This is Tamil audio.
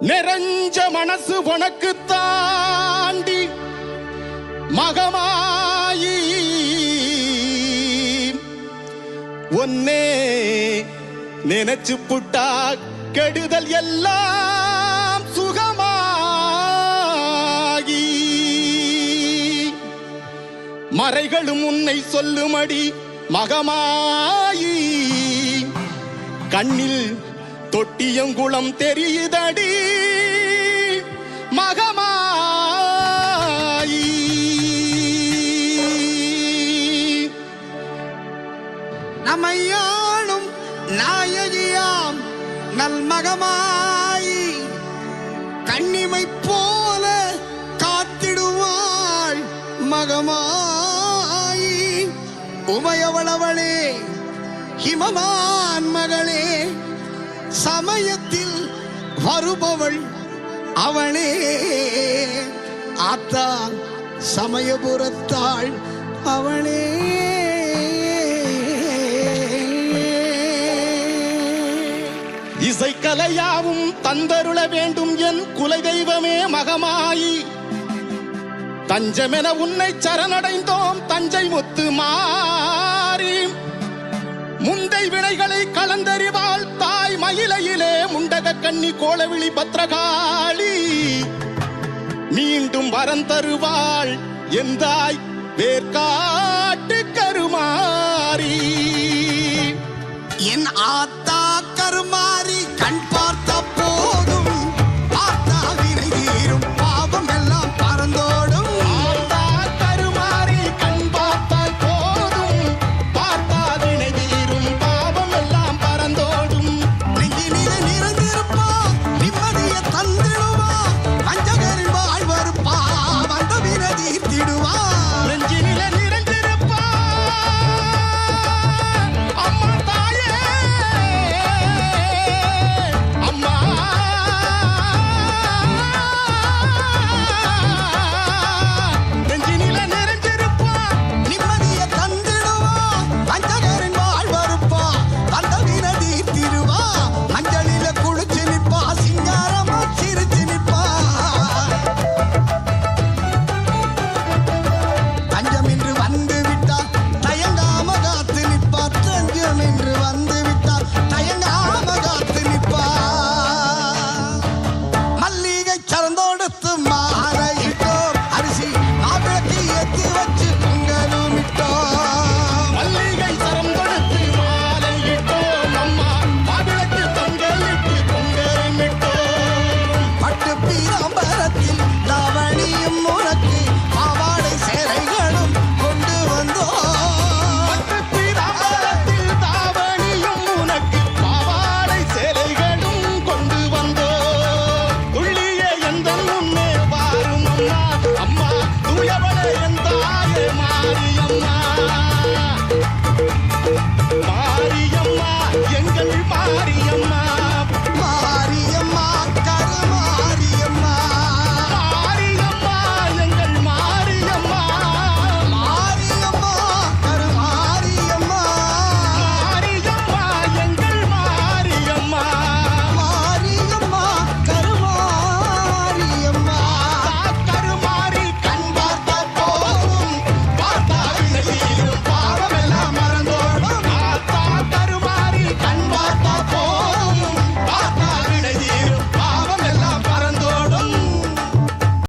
நிறைஞ்ச மனசு உனக்கு தாண்டி மகமாயி. ஒன்னே நினைச்சு புட்டா கெடுதல் எல்லாம் சுகமாகி. மறைகளும் உன்னை சொல்லுமடி மகமாயி. கண்ணில் தொட்டியங்குளம் தெரியுதடி. மகமாயி. நம்மையாளும் நாயகியாம் நல் மகமாயி கண்ணிமை போல காத்திடுவாள் மகமாயி. உமையவளவளே ஹிமமான் மகளே சமயத்தில் வருபவள் அவளே. ஆத்தா சமயபுரத்தாள் அவளே. இசைக்கலையாவும் தந்தருள வேண்டும் என் குலதெய்வமே மகமாயி. தஞ்சமென உன்னை சரணடைந்தோம் தஞ்சை முத்து மாறி. கன்னி கண்ணி கோலவிழி பத்ரகாளி. மீண்டும் வரம் தருவாள் எந்தாய் வேர்காட்டு கருமாறி.